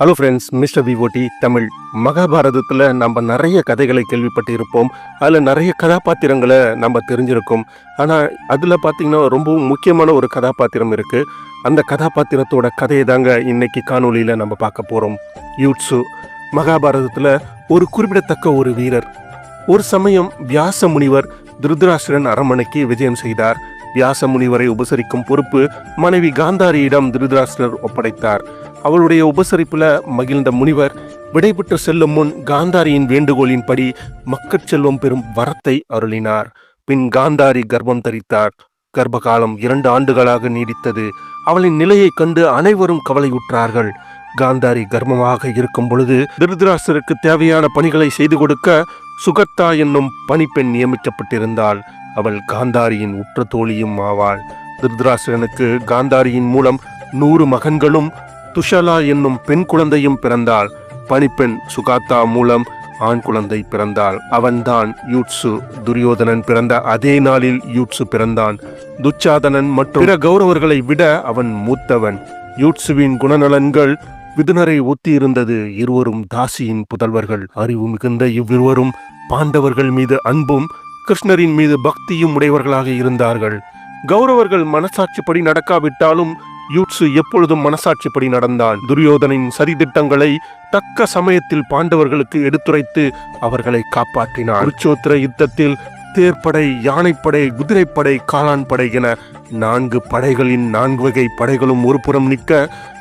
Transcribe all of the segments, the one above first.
Hello friends mister VOD Tamil. மகாபாரதத்தில் நம்ம நிறைய கதைகளை கேள்விப்பட்டு இருப்போம் அதில் நிறைய கதாபாத்திரங்களை நம்ம தெரிஞ்சிருக்கோம். ஆனால் அதில் பார்த்திங்கன்னா ரொம்பவும் முக்கியமான ஒரு கதாபாத்திரம் இருக்குது அந்த கதாபாத்திரத்தோட கதையை தாங்க இன்னைக்கு காணொலியில் நம்ம பார்க்க போகிறோம் யூட்ஸு மகாபாரதத்தில் ஒரு குறிப்பிடத்தக்க ஒரு வீரர். ஒரு சமயம் வியாச முனிவர் திருதராஷ்டிரன் அரண்மனைக்கு விஜயம் செய்தார். வியாச முனிவரை உபசரிக்கும் பொறுப்பு மனைவி காந்தாரியிடம் திருதராஷ்டிரர் ஒப்படைத்தார். அவளுடைய உபசரிப்பில் மகிழ்ந்த முனிவர் விடைபெற்று செல்லும் முன் காந்தாரியின் வேண்டுகோளின்படி மக்கள் செல்வம் பெறும் வரத்தை அருளினார். பின் காந்தாரி கர்ப்பம் தரித்தார். கர்ப்பகாலம் இரண்டு ஆண்டுகளாக நீடித்தது. அவளின் நிலையைக் கண்டு அனைவரும் கவலையுற்றார்கள். காந்தாரி கர்ப்பமாக இருக்கும் பொழுது திருதராசருக்கு தேவையான பணிகளை செய்து கொடுக்க சுகத்தா என்னும் பணிப்பெண் நியமிக்கப்பட்டிருந்தாள். அவள் காந்தாரியின் உற்ற தோழியும் ஆவாள். திருதராசனுக்கு காந்தாரியின் மூலம் நூறு மகன்களும் துஷலா என்னும் பெண் குழந்தையும் பிறந்தாள். பணிப்பெண் சுகாத்தா மூலம் ஆண் குழந்தை பிறந்தாள். அவன்தான் யூட்சு துரியோதனன் பிறந்த அதே நாளில் யூட்சு பிறந்தான். துச்சாதனன் மற்றும் பிற கௌரவர்களை விட அவன் மூத்தவன். யூட்சுவின் குணநலன்கள் விதுனரை ஒத்தியிருந்தது இருவரும் தாசியின் புதல்வர்கள். அறிவு மிகுந்த இவ்விருவரும் பாண்டவர்கள் மீது அன்பும் கிருஷ்ணரின் மீது பக்தியும் உடையவர்களாக இருந்தார்கள். கௌரவர்கள் மனசாட்சிப்படி நடக்காவிட்டாலும் யூட்சு எப்பொழுதும் மனசாட்சிப்படி நடந்தான். துரியோதனின் சதித்திட்டங்களை தக்க சமயத்தில் பாண்டவர்களுக்கு எடுத்துரைத்து அவர்களை காப்பாற்றினார் உச்சோத்திர யுத்தத்தில் தேர்ப்படை யானைப்படை குதிரைப்படை காளான் படை என நான்கு படைகளின் நான்கு வகை படைகளும் ஒருபுறம் நிற்க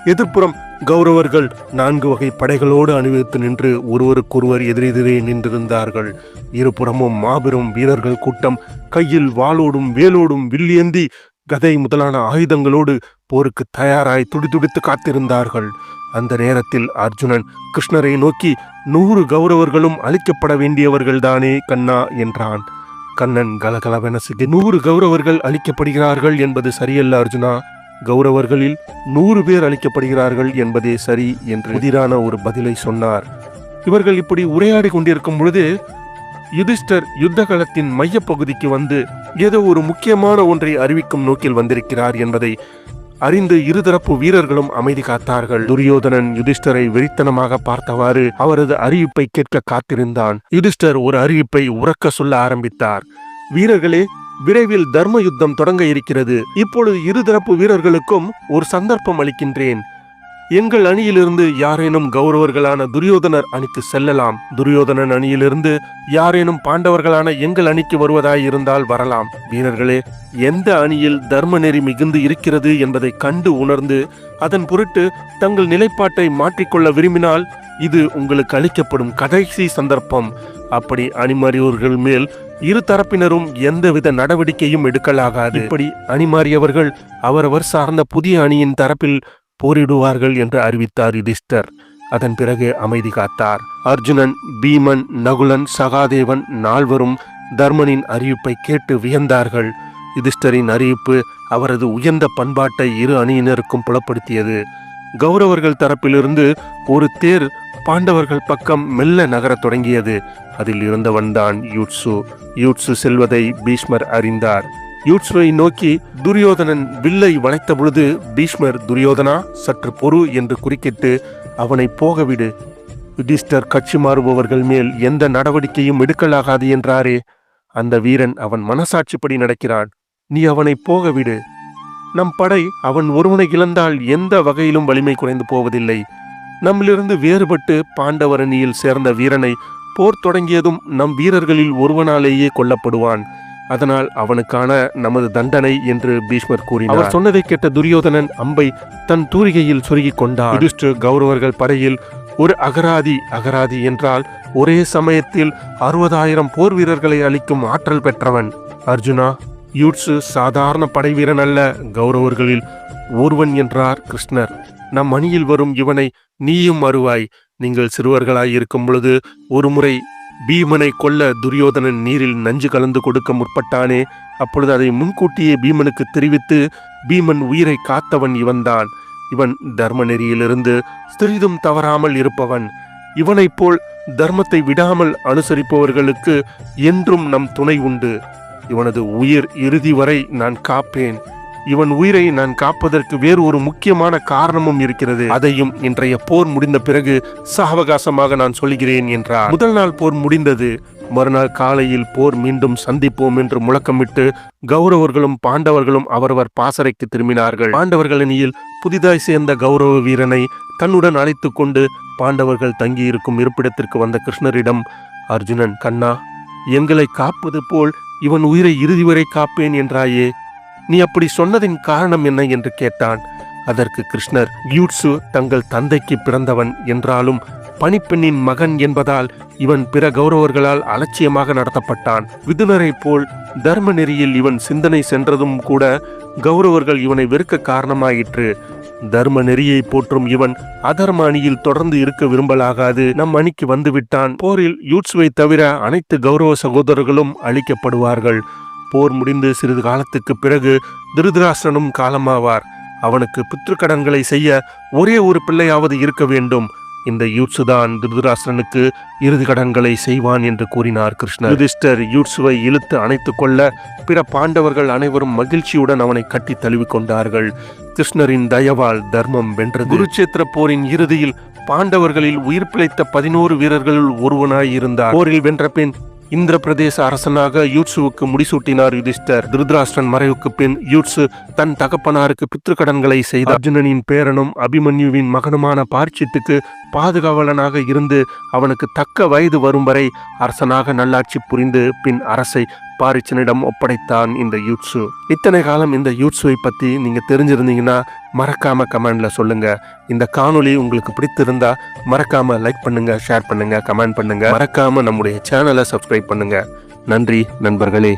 எதிர்ப்புறம் கௌரவர்கள் நான்கு வகை படைகளோடு அணிவித்து நின்று ஒருவருக்கொருவர் எதிரெதிரே நின்றிருந்தார்கள். இருபுறமும் மாபெரும் வீரர்கள் கூட்டம் கையில் வாளோடும் வேலோடும் வில்லியந்தி கதை முதலான ஆயுதங்களோடு போருக்கு தயாராய் துடிதுடித்து காத்திருந்தார்கள். அந்த நேரத்தில் அர்ஜுனன் கிருஷ்ணரை நோக்கி நூறு கௌரவர்களும் அழிக்கப்பட வேண்டியவர்கள்தானே கண்ணா? என்றான். கண்ணன் கலகலவென சிக்கி நூறு கௌரவர்கள் அழிக்கப்படுகிறார்கள் என்பது சரியல்ல அர்ஜுனா. கௌரவர்களில் நூறு பேர் அளிக்கப்படுகிறார்கள் என்பதே சரி என்று எதிரான ஒரு பதிலை சொன்னார். இவர்கள் இப்படி உரையாடி கொண்டிருக்கும் பொழுது யுதிஷ்டர் யுத்த களத்தின் மையப்பகுதிக்கு வந்து ஏதோ ஒரு முக்கியமான ஒன்றை அறிவிக்கும் நோக்கில் வந்திருக்கிறார் என்பதை அறிந்து இருதரப்பு வீரர்களும் அமைதி காத்தார்கள். துரியோதனன் யுதிஷ்டரை வெறித்தனமாக பார்த்தவாறு அவரது அறிவிப்பை கேட்க காத்திருந்தான். யுதிஷ்டர் ஒரு அறிவிப்பை உறக்க சொல்ல ஆரம்பித்தார். வீரர்களே விரைவில் தர்ம யுத்தம் தொடங்க இருக்கிறது. இப்பொழுது இருதரப்பு வீரர்களுக்கும் ஒரு சந்தர்ப்பம் அளிக்கின்றேன். எங்கள் அணியிலிருந்து யாரேனும் கௌரவர்களான துரியோதனர் அணிக்கு செல்லலாம். துரியோதனன் அணியிலிருந்து யாரேனும் பாண்டவர்களான எங்கள் அணிக்கு வருவதாயிருந்தால் வரலாம். வீரர்களே எந்த அணியில் தர்ம நெறி மிகுந்து இருக்கிறது என்பதை கண்டு உணர்ந்து அதன் பொருட்டு தங்கள் நிலைப்பாட்டை மாற்றிக்கொள்ள விரும்பினால் இது உங்களுக்கு அளிக்கப்படும் கடைசி சந்தர்ப்பம். அப்படி அணிமாறியவர்கள் மேல் இரு தரப்பினரும் எந்தவித நடவடிக்கையும் எடுக்கலாகாது. இப்படி அணிமாறியவர்கள் அவரவர் சார்ந்த புதிய அணியின் தரப்பில் போரிடுவார்கள் என்று அறிவித்தார் யுதிஷ்டர். அதன் பிறகு அமைதி காத்தார். அர்ஜுனன் பீமன் நகுலன் சகாதேவன் நால்வரும் தர்மனின் அறிவிப்பை கேட்டு வியந்தார்கள். யுதிஷ்டரின் அறிவிப்பு அவரது உயர்ந்த பண்பாட்டை இரு அணியினருக்கும் புலப்படுத்தியது. கௌரவர்கள் தரப்பிலிருந்து ஒரு தேர் பாண்டவர்கள் பக்கம் மெல்ல நகரத் தொடங்கியது. அதில் இருந்தவன்தான் யூட்சு. யூட்சு செல்வதை பீஷ்மர் அறிந்தார். யூட்சுவை நோக்கி துரியோதனன் வில்லை வளைத்த பொழுது பீஷ்மர் துரியோதனா சற்று பொறு என்று குறுக்கிட்டு அவனை போகவிடு யுதிஷ்டர் கட்சி மாறுபவர்கள் மேல் எந்த நடவடிக்கையும் எடுக்கலாகாது என்றாரே. அந்த வீரன் அவன் மனசாட்சிப்படி நடக்கிறான். நீ அவனை போகவிடு நம் படை அவன் ஒருவனை இழந்தால் எந்த வகையிலும் வலிமை குறைந்து போவதில்லை. நம்மிலிருந்து வேறுபட்டு பாண்டவர் அணியில் சேர்ந்த வீரனை போர் தொடங்கியதும் நம் வீரர்களில் ஒருவனாலேயே கொல்லப்படுவான். அதனால் அவனுக்கான நமது தண்டனை என்று பீஷ்மர் கூறினார். அவர் சொன்னதை கேட்ட துரியோதனன் அம்பை தன் தூரிகையில் சொருகிக் கொண்டார் யுதிஷ்டர் கௌரவர்கள் படையில் ஒரு அகராதி அகராதி என்றால் ஒரே சமயத்தில் அறுபதாயிரம் போர் வீரர்களை அளிக்கும் ஆற்றல் பெற்றவன். அர்ஜுனா யூட்சு சாதாரண படை வீரன் அல்ல கௌரவர்களில் ஒருவன் என்றார் கிருஷ்ணர். நம் அணியில் வரும் இவனை நீயும் வருவாய் நீங்கள் சிறுவர்களாய் இருக்கும் பொழுது ஒருமுறை பீமனை கொல்ல துரியோதனன் நீரில் நஞ்சு கலந்து கொடுக்க முற்பட்டானே. அப்பொழுது அதை முன்கூட்டியே பீமனுக்கு தெரிவித்து பீமன் உயிரை காத்தவன் இவன்தான். இவன் தர்ம நெறியிலிருந்து சிறிதும் தவறாமல் இருப்பவன். இவனைப் போல் தர்மத்தை விடாமல் அனுசரிப்பவர்களுக்கு என்றும் நம் துணை உண்டு. இவனது உயிர் இறுதி வரை நான் காப்பேன். இவன் உயிரை நான் காப்பதற்கு வேறு ஒரு முக்கியமான காரணமும் இருக்கிறது. அதையும் இன்றைய போர் முடிந்த பிறகு சாவகாசமாக நான் சொல்கிறேன் என்றார் முதல் நாள் போர் முடிந்தது. மறுநாள் காலையில் போர் மீண்டும் சந்திப்போம் என்று முழக்கமிட்டு கௌரவர்களும் பாண்டவர்களும் அவரவர் பாசறைக்கு திரும்பினார்கள். பாண்டவர்கள் அணியில் புதிதாய் சேர்ந்த கௌரவ வீரனை தன்னுடன் அழைத்து கொண்டு பாண்டவர்கள் தங்கியிருக்கும் இருப்பிடத்திற்கு வந்த கிருஷ்ணரிடம் அர்ஜுனன் கண்ணா எங்களை காப்பது போல் இவன் உயிரை இறுதி வரை காப்பேன் என்றாயே? நீ அப்படி சொன்னதின் காரணம் என்ன என்று கேட்டான். அதற்கு கிருஷ்ணர் யூட்சு தங்கள் தந்தைக்கு பிறந்தவன் என்றாலும் பணிப்பெண்ணின் மகன் என்பதால் இவன் பிற கௌரவர்களால் அலட்சியமாக நடத்தப்பட்டான். விதுனரைப் போல் தர்ம நெறியில் இவன் சிந்தனை சென்றதும் கூட கௌரவர்கள் இவனை வெறுக்க காரணமாயிற்று. தர்ம நெறியை போற்றும் இவன் அதர்ம அணியில் தொடர்ந்து இருக்க விரும்பலாகாது. நம் அணிக்கு வந்துவிட்டான். போரில் யூட்ஸுவை தவிர அனைத்து கௌரவ சகோதரர்களும் அழிக்கப்படுவார்கள். போர் முடிந்து சிறிது காலத்துக்கு பிறகு திருதராஷ்டிரனும் காலமாவார். அவனுக்கு பித்ருக்கடன்களை செய்ய ஒரே ஒரு பிள்ளையாவது இருக்க வேண்டும். இந்த யூட்சுதான் திருதராஷ்டிரனுக்கு இறுதி கடன்களை செய்வான் என்று கூறினார் கிருஷ்ணர். யுதிஷ்டர் யூட்சுவை இழுத்து அணைத்துக் கொள்ள பிற பாண்டவர்கள் அனைவரும் மகிழ்ச்சியுடன் அவனை கட்டி தழுவிக் கொண்டார்கள். கிருஷ்ணரின் தயவால் தர்மம் வென்றது. குருச்சேத்திர போரின் இறுதியில் பாண்டவர்களில் உயிர் பிழைத்த பதினோரு வீரர்களுள் ஒருவனாய் இருந்தார். போரில் வென்ற பின் இந்திர பிரதேச அரசனாக யூட்சுவுக்கு முடிசூட்டினார் யுதிஷ்டர். திருதராஷ்டிரன் மறைவுக்கு பின் யூட்சு தன் தகப்பனாருக்கு பித்ருக்கடன்களை செய்த அர்ஜுனனின் பேரனும் அபிமன்யுவின் மகனுமான பார்ச்சித்துக்கு பாதுகாவலனாக இருந்து அவனுக்கு தக்க வயது வரும் வரை அரசனாக நல்லாட்சி புரிந்து பின் அரசை பாரிச்சனிடம் ஒப்படைத்தான் இந்த யூட்ஸு இத்தனை காலம் இந்த யூட்ஸுவை பற்றி நீங்கள் தெரிஞ்சிருந்தீங்கன்னா மறக்காம கமெண்ட்ல சொல்லுங்க. இந்த காணொலி உங்களுக்கு பிடித்திருந்தா மறக்காம லைக் பண்ணுங்க ஷேர் பண்ணுங்க கமெண்ட் பண்ணுங்க. மறக்காம நம்முடைய சேனலை சப்ஸ்கிரைப் பண்ணுங்க. நன்றி நண்பர்களே.